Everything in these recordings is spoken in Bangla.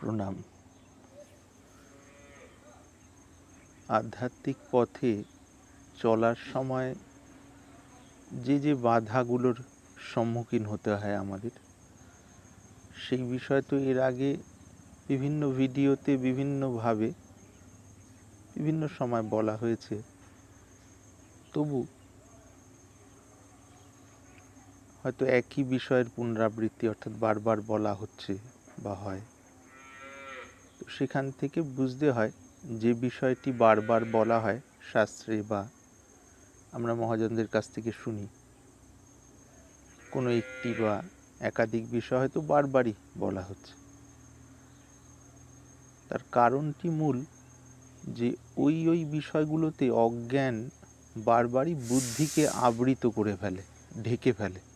প্রণাম। আধ্যাত্মিক পথে চলার সময় যে যে বাধাগুলোর সম্মুখীন হতে হয় আমাদের, সেই বিষয় তো এর আগে বিভিন্ন ভিডিওতে বিভিন্নভাবে, বিভিন্ন সময় বলা হয়েছে। তবু হয়তো একই বিষয়ের পুনরাবৃত্তি অর্থাৎ বারবার বলা হচ্ছে বা হয়। সেখান থেকে বুঝতে হয় যে বিষয়টি বারবার বলা হয় শাস্ত্রে বা আমরা মহাজনদের কাছ থেকে শুনি। কোনো একটি বা একাধিক বিষয় হয়তো বারবারই বলা হচ্ছে। তার কারণটি মূল যে ওই ওই বিষয়গুলোতে অজ্ঞান বারবারই বুদ্ধিকে আবৃত করে ফেলে, ঢেকে ফেলে।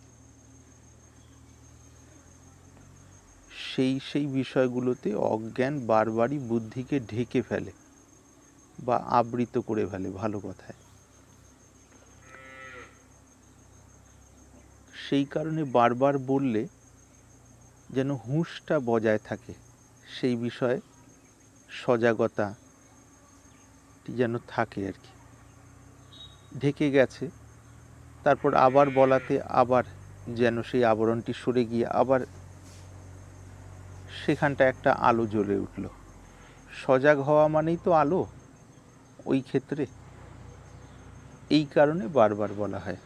সেই সেই বিষয়গুলোতে অজ্ঞান বারবারই বুদ্ধিকে ঢেকে ফেলে বা আবৃত করে ফেলে, ভালো কথায়। সেই কারণে বারবার বললে যেন হুঁশটা বজায় থাকে সেই বিষয়ে সজাগতা যেন থাকে আর কি। ঢেকে গেছে, তারপর আবার বলাতে আবার যেন সেই আবরণটি সরে গিয়ে আবার সেখানটা একটা আলো জ্বলে উঠল। সজাগ হওয়া মানেই তো আলো। ওই ক্ষেত্রে। এই কারণে বারবার বলা হয়।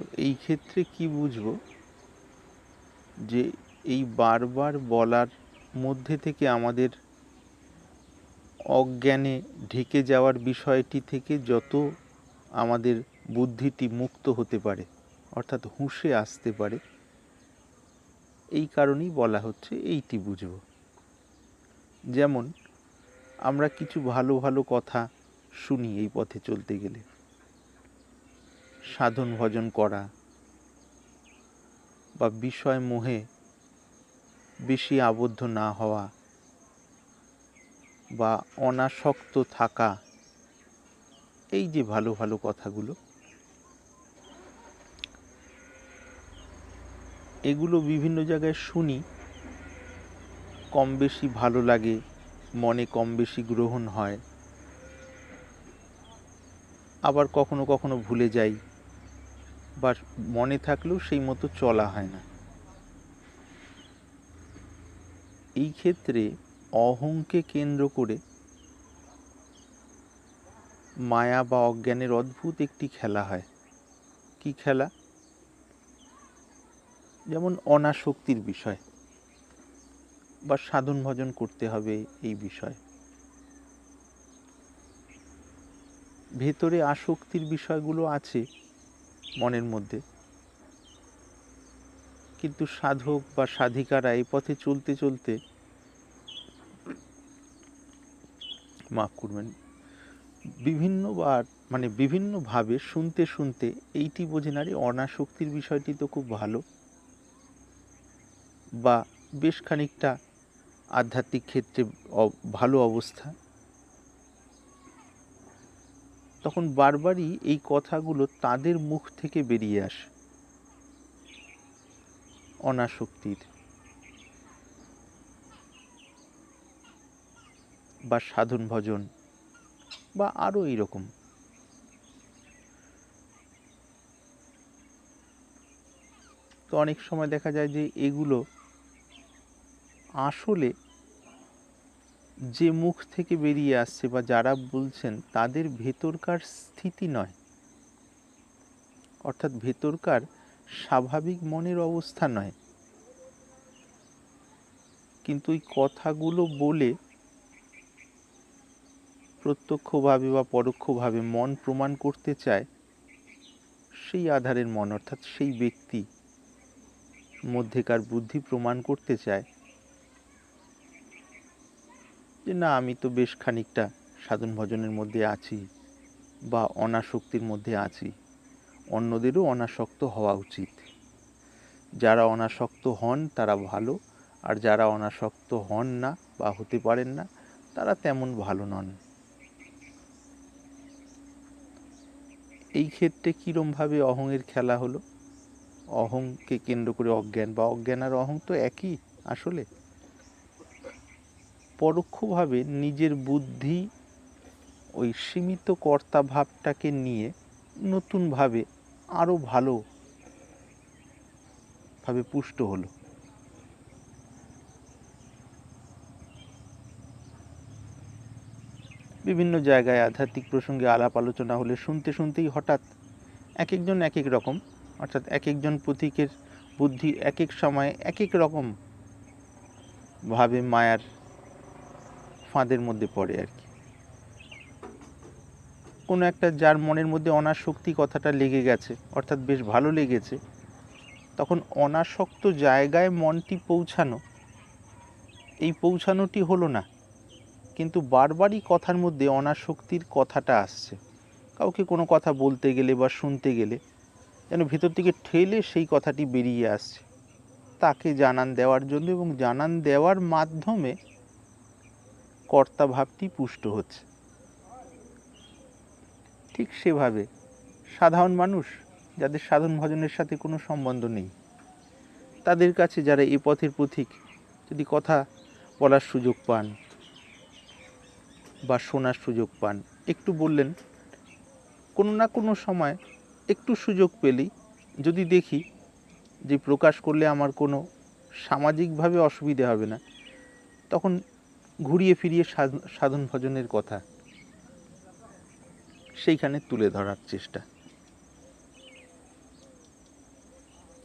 তো এই ক্ষেত্রে কি বুঝব? যে এই বারবার বলার মধ্যে থেকে আমাদের অজ্ঞানে ঢেকে যাওয়ার বিষয়টি থেকে যত আমাদের বুদ্ধিটি মুক্ত হতে পারে, অর্থাৎ হুঁশে আসতে পারে, এই কারণেই বলা হচ্ছে এইটি বুঝব। যেমন, আমরা কিছু ভালো ভালো কথা শুনি এই পথে চলতে গেলে। সাধন ভজন করা বা বিষয় মোহে বেশি আবদ্ধ না হওয়া বা অনাসক্ত থাকা, এই যে ভালো ভালো কথাগুলো, এগুলো বিভিন্ন জায়গায় শুনি, কম বেশি ভালো লাগে, মনে কম বেশি গ্রহণ হয়। আবার কখনো কখনো ভুলে যাই। বা মনে থাকলেও সেই মতো চলা হয় না। এই ক্ষেত্রে অহংকে কেন্দ্র করে মায়া বা অজ্ঞানের অদ্ভুত একটি খেলা হয়। কি খেলা? যেমন অনাসক্তির বিষয় বা সাধন ভজন করতে হবে এই বিষয়। ভেতরে আসক্তির বিষয়গুলো আছে। মনের মধ্যে। কিন্তু সাধক বা সাধিকারা এই পথে চলতে চলতে মাফ করবেন বিভিন্নবার মানে বিভিন্নভাবে শুনতে শুনতে এইটি বোঝেন আরে অনাসক্তির বিষয়টি তো খুব ভালো। বা বেশ খানিকটা আধ্যাত্মিক ক্ষেত্রে ভালো অবস্থা। তখন বারবারই এই কথাগুলো তাদের মুখ থেকে বেরিয়ে আসে। অনাসক্তির। বা সাধন ভজন, বা আরও এইরকম। তো অনেক সময় দেখা যায় যে এগুলো আসলে যে মুখ থেকে বেরিয়ে আসছে বা যারা বলছেন, তাদের ভেতরকার স্থিতি নয়। অর্থাৎ ভেতরকার স্বাভাবিক মনের অবস্থা নয়। কিন্তু ওই কথাগুলো বলে প্রত্যক্ষভাবে বা পরোক্ষভাবে মন প্রমাণ করতে চায় সেই আধারের মন, অর্থাৎ সেই ব্যক্তি, মধ্যেকার বুদ্ধি প্রমাণ করতে চায় যে না, আমি তো বেশ খানিকটা সাধন ভজনের মধ্যে আছি বা অনাসক্তির মধ্যে আছি। অন্যদেরও অনাসক্ত হওয়া উচিত। যারা অনাসক্ত হন, তারা ভালো। আর যারা অনাসক্ত হন না বা হতে পারেন না, তারা তেমন ভালো নন। এই ক্ষেত্রে কীরমভাবে অহংয়ের খেলা হলো? অহংকে কেন্দ্র করে অজ্ঞান বা অজ্ঞান আর অহং তো একই আসলে? পরোক্ষভাবে নিজের বুদ্ধি ওই সীমিত কর্তা ভাবটাকে নিয়ে নতুনভাবে আরও ভালো ভাবে পুষ্ট হলো। বিভিন্ন জায়গায় আধ্যাত্মিক প্রসঙ্গে আলাপ আলোচনা হলে শুনতে শুনতেই হঠাৎ এক একজন এক এক রকম, অর্থাৎ এক একজন পথিকের বুদ্ধি এক এক সময়ে এক এক রকম ভাবে মায়ার ফাঁদের মধ্যে পড়ে আর কি। কোনো একটা যার মনের মধ্যে অনাসক্তি কথাটা লেগে গেছে, অর্থাৎ বেশ ভালো লেগেছে, তখন অনাসক্ত জায়গায় মনটি পৌঁছানো, এই পৌঁছানোটি হলো না। কিন্তু বারবারই কথার মধ্যে অনাসক্তির কথাটা আসছে। কাউকে কোনো কথা বলতে গেলে বা শুনতে গেলে যেন ভেতর থেকে ঠেলে সেই কথাটি বেরিয়ে আসছে। তাকে জানান দেওয়ার জন্য এবং জানান দেওয়ার মাধ্যমে কর্তা ভাবটি পুষ্ট হচ্ছে। ঠিক সেভাবে সাধারণ মানুষ যাদের সাধন ভজনের সাথে কোনো সম্বন্ধ নেই, তাদের কাছে যারা এ পথের পথিক যদি কথা বলার সুযোগ পান বা শোনার সুযোগ পান, একটু বললেন, কোনো না কোনো সময় একটু সুযোগ পেলেই যদি দেখি যে প্রকাশ করলে আমার কোনো সামাজিকভাবে অসুবিধে হবে না, তখন ঘুরিয়ে ফিরিয়ে সাধন ভজনের কথা। সেইখানে তুলে ধরার চেষ্টা।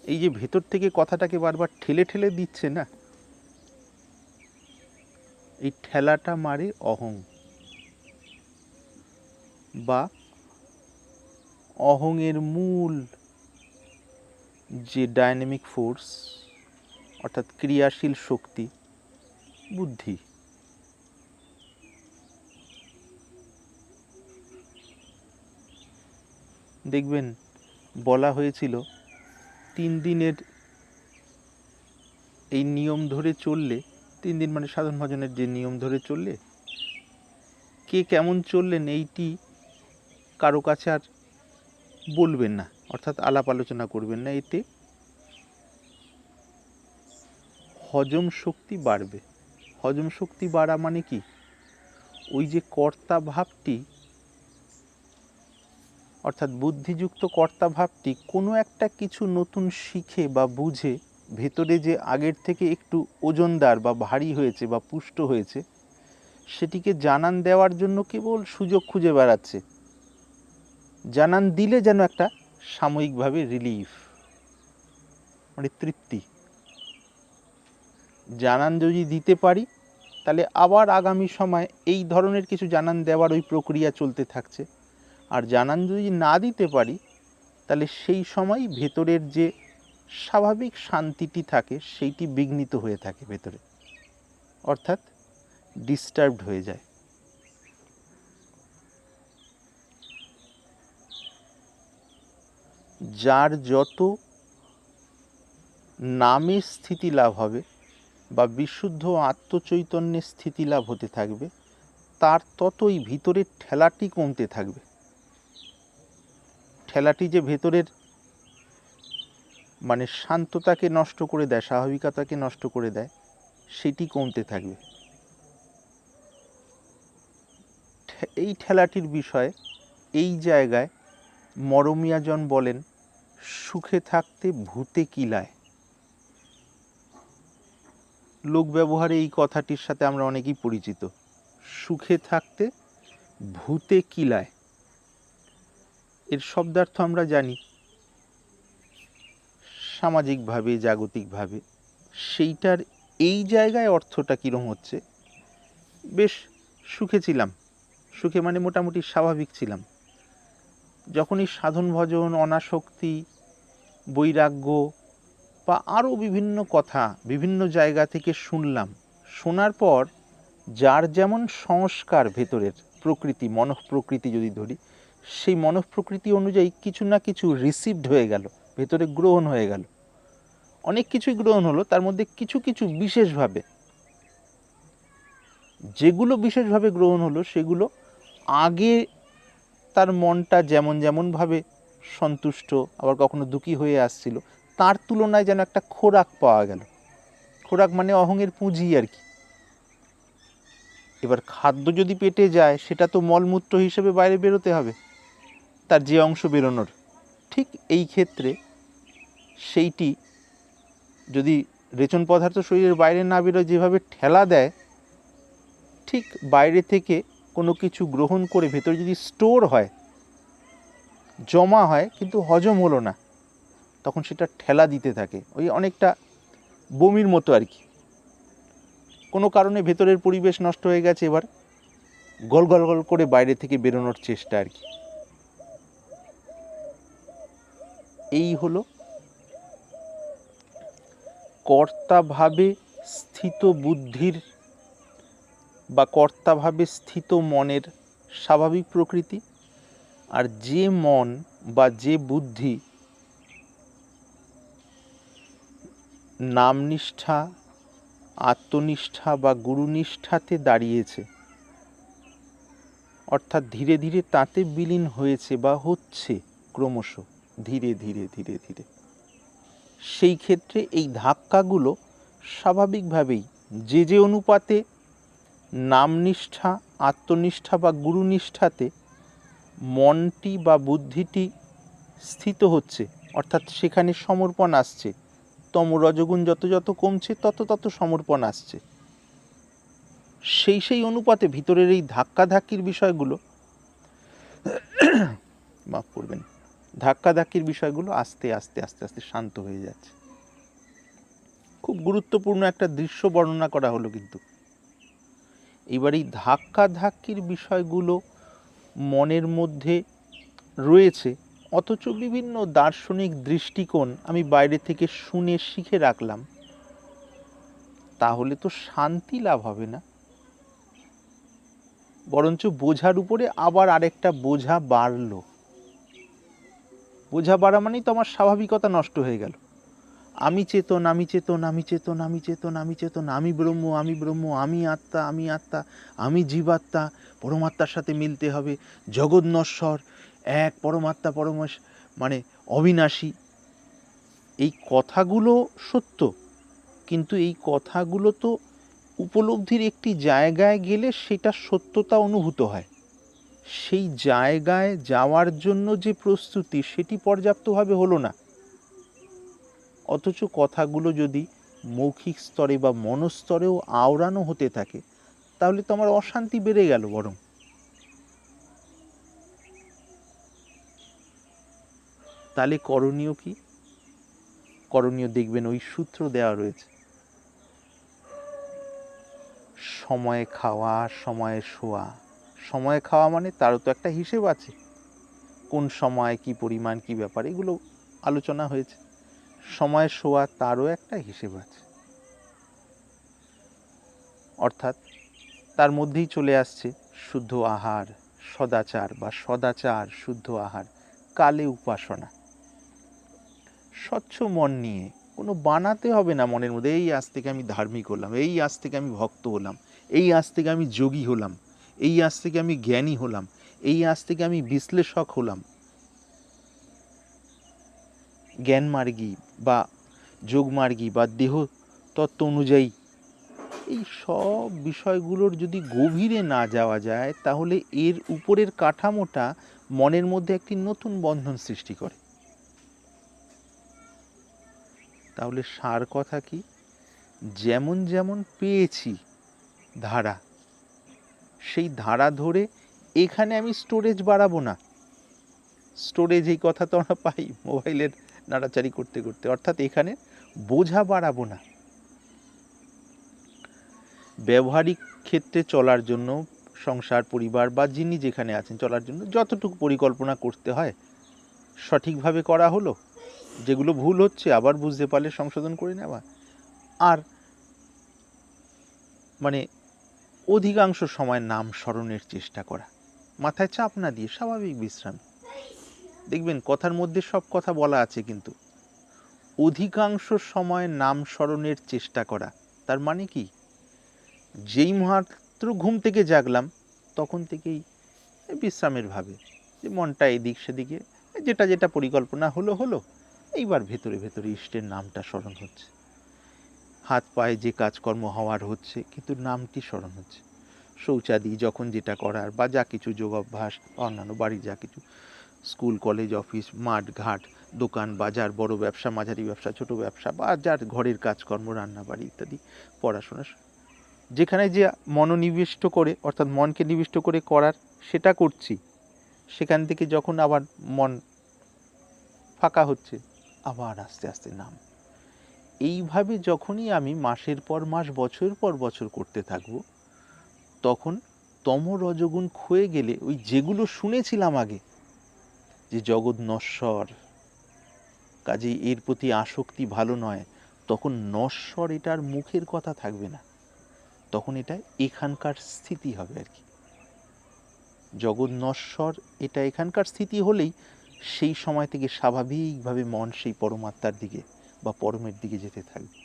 এই যে ভেতর থেকে কথাটাকে বারবার ঠেলে ঠেলে দিচ্ছে না? এই ঠেলাটা মারে অহং। বা অহংয়ের মূল যে ডায়নামিক ফোর্স, অর্থাৎ ক্রিয়াশীল শক্তি, বুদ্ধি। দেখবেন বলা হয়েছিল, তিন দিনের এই নিয়ম ধরে চললে, তিন দিন মানে সাধন ভজনের যে নিয়ম ধরে চললে, কে কেমন চললেন এইটি কারও কাছে আর বলবেন না, অর্থাৎ আলাপ আলোচনা করবেন না এতে। হজম শক্তি বাড়বে। হজম শক্তি বাড়া মানে কি? ওই যে কর্তা ভাবটি অর্থাৎ বুদ্ধিযুক্ত কর্তা ভাবটি কোনো একটা কিছু নতুন শিখে বা বুঝে ভেতরে যে আগের থেকে একটু ওজনদার বা ভারী হয়েছে বা পুষ্ট হয়েছে, সেটিকে জানান দেওয়ার জন্য কেবল সুযোগ খুঁজে বেড়াচ্ছে। জানান দিলে যেন একটা সাময়িকভাবে রিলিফ মানে তৃপ্তি। জানান যদি দিতে পারি, তাহলে আবার আগামী সময় এই ধরনের কিছু জানান দেওয়ার ওই প্রক্রিয়া চলতে থাকছে। আর জানান যদি না দিতে পারি, তাহলে সেই সময় ভেতরের যে স্বাভাবিক শান্তিটি থাকে, সেইটি বিঘ্নিত হয়ে থাকে ভেতরে। অর্থাৎ ডিস্টার্বড হয়ে যায়। যার যত নামে স্থিতি লাভ হবে বা বিশুদ্ধ আত্মচৈতন্যের স্থিতি লাভ হতে থাকবে, তার ততই ভিতরের ঠেলাটি কমতে থাকবে। ঠেলাটি যে ভেতরের মানে শান্ততাকে নষ্ট করে দেয়, স্বাভাবিকতাকে নষ্ট করে দেয়, সেটি কমতে থাকবে। এই ঠেলাটির বিষয়ে, এই জায়গায় মরমিয়াজন বলেন, সুখে থাকতে ভূতে কিলায়। লোক ব্যবহারে এই কথাটির সাথে আমরা অনেকেই পরিচিত। সুখে থাকতে ভূতে কিলায়। এর শব্দার্থ আমরা জানি। সামাজিকভাবে, জাগতিকভাবে, সেইটার এই জায়গায় অর্থটা কীরকম হচ্ছে? বেশ সুখে ছিলাম। সুখে মানে মোটামুটি স্বাভাবিক ছিলাম। যখনই সাধন ভজন, অনাসক্তি, বৈরাগ্য বা আরও বিভিন্ন কথা বিভিন্ন জায়গা থেকে শুনলাম, শোনার পর যার যেমন সংস্কার ভেতরের প্রকৃতি, মনঃপ্রকৃতি যদি ধরি সেই মনঃপ্রকৃতি অনুযায়ী কিছু না কিছু রিসিভড হয়ে গেল, ভেতরে গ্রহণ হয়ে গেল। অনেক কিছুই গ্রহণ হলো, তার মধ্যে কিছু কিছু বিশেষভাবে। যেগুলো বিশেষভাবে গ্রহণ হলো, সেগুলো আগে তার মনটা যেমন যেমনভাবে সন্তুষ্ট, আবার কখনো দুঃখী হয়ে আসছিল, তার তুলনায় যেন একটা খোরাক পাওয়া গেল। খোরাক মানে অহংয়ের পুঁজি আর কি। এবার খাদ্য যদি পেটে যায়, সেটা তো মলমূত্র হিসেবে বাইরে বেরোতে হবে। তার যে অংশ বেরোনোর, ঠিক এই ক্ষেত্রে সেইটি যদি রেচন পদার্থ শরীরের বাইরে না বেরোয়, যেভাবে ঠেলা দেয়, ঠিক বাইরে থেকে কোনো কিছু গ্রহণ করে ভেতরে যদি স্টোর হয়, জমা হয়, কিন্তু হজম হলো না, তখন সেটা ঠেলা দিতে থাকে। ওই অনেকটা বমির মতো আর কি। কোনো কারণে ভেতরের পরিবেশ নষ্ট হয়ে গেছে এবার গল গল গল করে বাইরে থেকে বেরোনোর চেষ্টা আর কি। এই হলো কর্তাভাবে স্থিত বুদ্ধির বা কর্তাভাবে স্থিত মনের স্বাভাবিক প্রকৃতি। আর যে মন বা যে বুদ্ধি নামনিষ্ঠা, আত্মনিষ্ঠা বা গুরুনিষ্ঠাতে দাঁড়িয়েছে, অর্থাৎ ধীরে ধীরে তাতে বিলীন হয়েছে বা হচ্ছে ক্রমশ। ধীরে ধীরে ধীরে ধীরে। সেই ক্ষেত্রে এই ধাক্কাগুলো স্বাভাবিকভাবেই যে যে অনুপাতে নামনিষ্ঠা, আত্মনিষ্ঠা বা গুরুনিষ্ঠাতে মনটি বা বুদ্ধিটি স্থিত হচ্ছে, অর্থাৎ সেখানে সমর্পণ আসছে, তম রজগুণ যত যত কমছে, তত তত সমর্পণ আসছে। সেই সেই অনুপাতে ভিতরের এই ধাক্কাধাক্কির বিষয়গুলো মাফ করবেন। ধাক্কাধাক্কির বিষয়গুলো আস্তে আস্তে আস্তে আস্তে শান্ত হয়ে যাচ্ছে। খুব গুরুত্বপূর্ণ একটা দৃশ্য বর্ণনা করা হলো কিন্তু। এবার এই ধাক্কাধাক্কির বিষয়গুলো মনের মধ্যে রয়েছে, অথচ বিভিন্ন দার্শনিক দৃষ্টিকোণ আমি বাইরে থেকে শুনে শিখে রাখলাম। তাহলে তো শান্তি লাভ হবে না। বরঞ্চ বোঝার উপরে আবার আরেকটা বোঝা বাড়লো। বোঝা বাড়া মানেই তো আমার স্বাভাবিকতা নষ্ট হয়ে গেল। আমি চেতন আমি চেতন আমি চেতন আমি চেতন আমি চেতন, আমি ব্রহ্ম আমি ব্রহ্ম, আমি আত্মা আমি আত্মা, আমি জীবাত্মা, পরমাত্মার সাথে মিলতে হবে, জগৎ নশ্বর, এক পরমাত্মা পরমাস মানে অবিনাশী। এই কথাগুলো সত্য, কিন্তু এই কথাগুলো তো উপলব্ধির একটি জায়গায় গেলে সেটা সত্যতা অনুভূত হয়। সেই জায়গায় যাওয়ার জন্য যে প্রস্তুতি সেটি পর্যাপ্তভাবে হলো না। অথচ কথাগুলো যদি মৌখিক স্তরে বা মনস্তরেও আওড়ানো হতে থাকে, তাহলে তো আমার অশান্তি বেড়ে গেল বরং। তাহলে করণীয় কি? করণীয় দেখবেন ওই সূত্র দেওয়া রয়েছে। সময়ে খাওয়া, সময়ে শোয়া। সময়ে খাওয়া মানে তারও তো একটা হিসেব আছে। কোন সময়, কি পরিমাণ, কি ব্যাপার, এগুলো আলোচনা হয়েছে। সময় শোয়া তারও একটা হিসেব আছে। অর্থাৎ তার মধ্যেই চলে আসছে শুদ্ধ আহার, সদাচার বা সদাচার, শুদ্ধ আহার, কালে উপাসনা। স্বচ্ছ মন নিয়ে কোনো বানাতে হবে না মনের মধ্যে, এই আজ থেকে আমি ধার্মিক হলাম, এই আজ থেকে আমি ভক্ত হলাম, এই আজ থেকে আমি যোগী হলাম। এই আজ থেকে আমি জ্ঞানী হলাম, এই আজ থেকে আমি বিশ্লেষক হলাম। জ্ঞানমার্গী বা যোগমার্গী বা দেহ তত্ত্ব অনুযায়ী এই সব বিষয়গুলোর যদি গভীরে না যাওয়া যায়, তাহলে এর উপরের কাঠামোটা মনের মধ্যে একটি নতুন বন্ধন সৃষ্টি করে। তাহলে সার কথা কি? যেমন যেমন পেয়েছি ধারা সেই ধারা ধরে এখানে আমি স্টোরেজ বাড়াবো না। স্টোরেজ এই কথা তো আমরা পাই মোবাইলের নাড়াচাড়ি করতে করতে। অর্থাৎ এখানে বোঝা বাড়াবো না। ব্যবহারিক ক্ষেত্রে চলার জন্য সংসার, পরিবার বা যিনি যেখানে আছেন চলার জন্য যতটুকু পরিকল্পনা করতে হয় সঠিকভাবে করা হলো। যেগুলো ভুল হচ্ছে আবার বুঝতে পারলে সংশোধন করে নেওয়া। আর মানে অধিকাংশ সময় নাম স্মরণের চেষ্টা করা। মাথায় চাপ না দিয়ে স্বাভাবিক বিশ্রাম। দেখবেন কথার মধ্যে সব কথা বলা আছে কিন্তু। অধিকাংশ সময় নাম স্মরণের চেষ্টা করা, তার মানে কি? যেই মাত্র ঘুম থেকে জাগলাম, তখন থেকেই বিশ্রামের ভাবে, যে মনটা এদিক সেদিকে, যেটা যেটা পরিকল্পনা হলো হলো, এইবার ভেতরে ভেতরে ইষ্টের নামটা স্মরণ হচ্ছে। হাত পায়ে যে কাজকর্ম হওয়ার হচ্ছে, কিন্তু নামটি স্মরণ হচ্ছে। শৌচাদি যখন যেটা করার বা যা কিছু যোগ অভ্যাস অন্যান্য বাড়ির যা কিছু, স্কুল, কলেজ, অফিস, মাঠ, ঘাট, দোকান, বাজার, বড় ব্যবসা, মাঝারি ব্যবসা, ছোট ব্যবসা বা যার ঘরের কাজকর্ম রান্না বাড়ি ইত্যাদি, পড়াশোনা যেখানে যে মনোনিবিষ্ট করে, অর্থাৎ মনকে নিবিষ্ট করে করার সেটা করছি, সেখান থেকে যখন আবার মন ফাঁকা হচ্ছে, আবার আস্তে আস্তে নাম। এইভাবে যখনই আমি মাসের পর মাস বছরের পর বছর করতে থাকব, তখন তম রজগুণ ক্ষয়ে গেলে ওই যেগুলো শুনেছিলাম আগে, যে জগৎ নশ্বর কাজেই এর প্রতি আসক্তি ভালো নয়, তখন নশ্বর এটার মুখের কথা থাকবে না। তখন এটা এখানকার স্থিতি হবে আর কি। জগৎ নশ্বর এটা এখানকার স্থিতি হলেই সেই সময় থেকে স্বাভাবিকভাবে মন সেই পরমাত্মার দিকে বা পরমের দিকে যেতে থাকবে।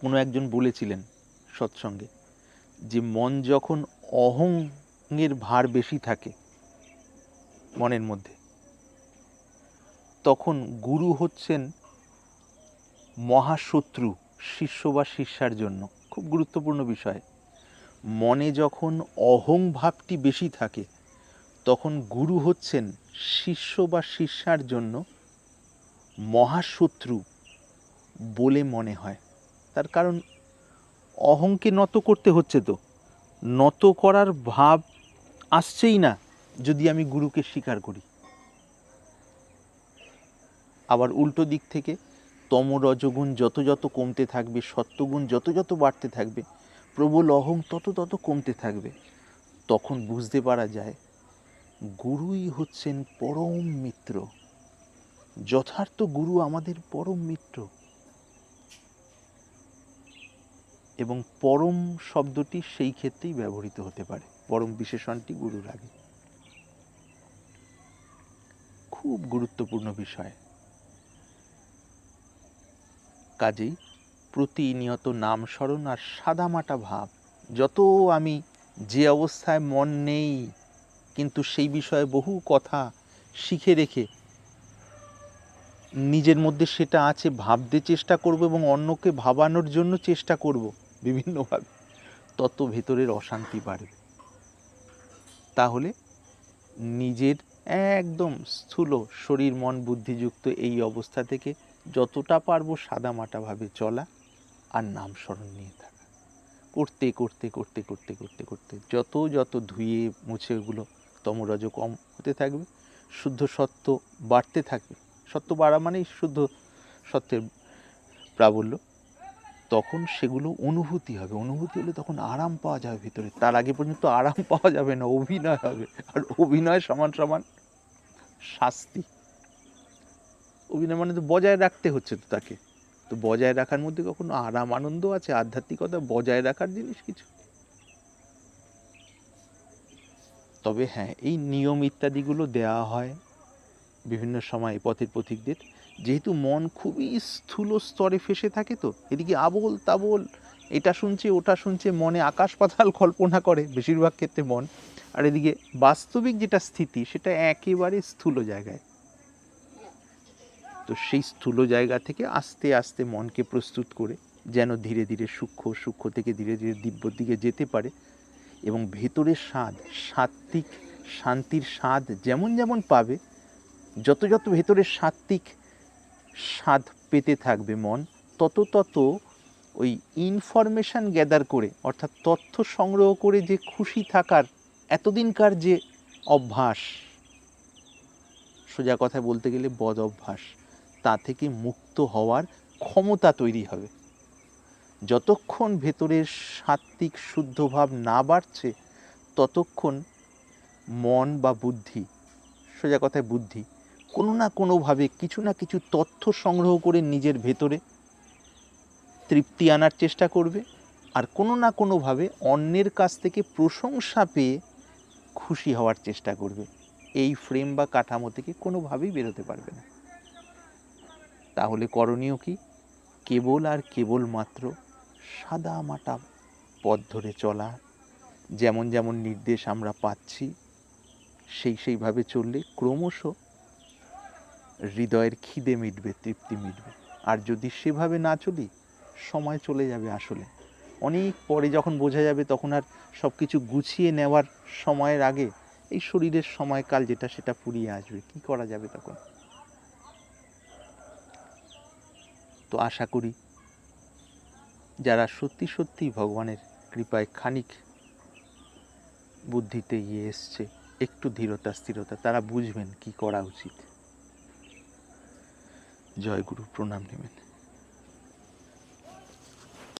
কোনো একজন বলেছিলেন সৎসঙ্গে যে, মন যখন অহংয়ের ভার বেশি থাকে মনের মধ্যে, তখন গুরু হচ্ছেন মহাশত্রু, শিষ্য বা শিষ্যার জন্য। খুব গুরুত্বপূর্ণ বিষয়। মনে যখন অহং ভাবটি বেশি থাকে, তখন গুরু হচ্ছেন শিষ্য বা শিষ্যার জন্য মহাশত্রু বলে মনে হয়। তার কারণ অহংকে নত করতে হচ্ছে তো। নত করার ভাব আসছেই না যদি আমি গুরুকে স্বীকার করি। আবার উল্টো দিক থেকে তম রজগুণ যত যত কমতে থাকবে, সত্যগুণ যত যত বাড়তে থাকবে, প্রবল অহং তত তত কমতে থাকবে, তখন বুঝতে পারা যায় গুরুই হচ্ছেন পরম মিত্র। যথার্থ গুরু আমাদের পরম মিত্র। এবং পরম শব্দটি সেই ক্ষেত্রেই ব্যবহৃত হতে পারে। পরম বিশেষণটি গুরুর আগে। খুব গুরুত্বপূর্ণ বিষয়। কাজেই প্রতিনিয়ত নাম স্মরণ আর সাদামাটা ভাব। যত আমি যে অবস্থায় মন নেই কিন্তু সেই বিষয়ে বহু কথা শিখে রেখে নিজের মধ্যে সেটা আছে, ভাবতে চেষ্টা করব এবং অন্যকে ভাবানোর জন্য চেষ্টা করব বিভিন্নভাবে। তত ভেতরের অশান্তি বাড়বে তাহলে নিজের একদম স্থূল শরীর, মন, বুদ্ধিযুক্ত এই অবস্থা থেকে যতটা পারব সাদামাটাভাবে চলা আর নাম স্মরণ নিয়ে থাকা। করতে করতে করতে করতে করতে করতে, যত যত ধুয়ে, মুছে ওগুলো তমরজ কম হতে থাকবে, শুদ্ধ সত্য বাড়তে থাকবে। সত্য বাড়া মানেই শুদ্ধ সত্যের প্রাবল্য। তখন সেগুলো অনুভূতি হবে। অনুভূতি হলে তখন আরাম পাওয়া যাবে ভিতরে। তার আগে পর্যন্ত আরাম পাওয়া যাবে না, অভিনয় হবে। আর অভিনয় সমান সমান শাস্তি। অভিনয় মানে তো বজায় রাখতে হচ্ছে তো তাকে। তো বজায় রাখার মধ্যে কখনো আরাম, আনন্দ আছে? আধ্যাত্মিকতা বজায় রাখার জিনিস কিছু? তবে হ্যাঁ এই নিয়ম ইত্যাদিগুলো দেওয়া হয় বিভিন্ন সময় পথের পথিকদের। যেহেতু মন খুবই স্থূল স্তরে ফেসে থাকে তো, এদিকে আবোল তাবোল, এটা শুনছে, ওটা শুনছে, মনে আকাশ পাতাল কল্পনা করে বেশিরভাগ ক্ষেত্রে মন। আর এদিকে বাস্তবিক যেটা স্থিতি, সেটা একেবারে স্থূল জায়গায়। তো সেই স্থূল জায়গা থেকে আস্তে আস্তে মনকে প্রস্তুত করে যেন ধীরে ধীরে সূক্ষ্ম সূক্ষ্ম থেকে ধীরে ধীরে দিব্যর দিকে যেতে পারে। এবং ভেতরের স্বাদ, সাত্ত্বিক শান্তির স্বাদ যেমন যেমন পাবে, যত যত ভেতরের সাত্ত্বিক স্বাদ পেতে থাকবে মন, তত তত ওই ইনফরমেশান গ্যাদার করে, অর্থাৎ তথ্য সংগ্রহ করে যে খুশি থাকার এতদিনকার যে অভ্যাস, সোজা কথা বলতে গেলে বদ অভ্যাস, তা থেকে মুক্ত হওয়ার ক্ষমতা তৈরি হবে। যতক্ষণ ভেতরের সাত্ত্বিক শুদ্ধভাব না বাড়ছে, ততক্ষণ মন বা বুদ্ধি, সোজা কথায় বুদ্ধি, কোনো না কোনোভাবে কিছু না কিছু তথ্য সংগ্রহ করে নিজের ভেতরে তৃপ্তি আনার চেষ্টা করবে আর কোনো না কোনোভাবে অন্যের কাছ থেকে প্রশংসা পেয়ে খুশি হওয়ার চেষ্টা করবে। এই ফ্রেম বা কাঠামো থেকে কোনোভাবেই বেরোতে পারবে না। তাহলে করণীয় কি? কেবল আর কেবল মাত্র সাদা মাটা পথ ধরে চলা, যেমন যেমন নির্দেশ আমরা পাচ্ছি, সেই সেইভাবে চললে ক্রমশ হৃদয়ের খিদে মিটবে, তৃপ্তি মিটবে। আর যদি সেভাবে না চলি, সময় চলে যাবে আসলে। অনেক পরে যখন বোঝা যাবে, তখন আর সব কিছু গুছিয়ে নেওয়ার সময়ের আগে এই শরীরের সময়কাল যেটা, সেটা ফুরিয়ে আসবে। কি করা যাবে তখন? তো আশা করি যারা সত্যি সত্যি ভগবানের কৃপায় খানিক বুদ্ধিতে গিয়ে এসছে, একটু ধীরতা, স্থিরতা, তারা বুঝবেন কি করা উচিত। জয় গুরু, প্রণাম নেবেন।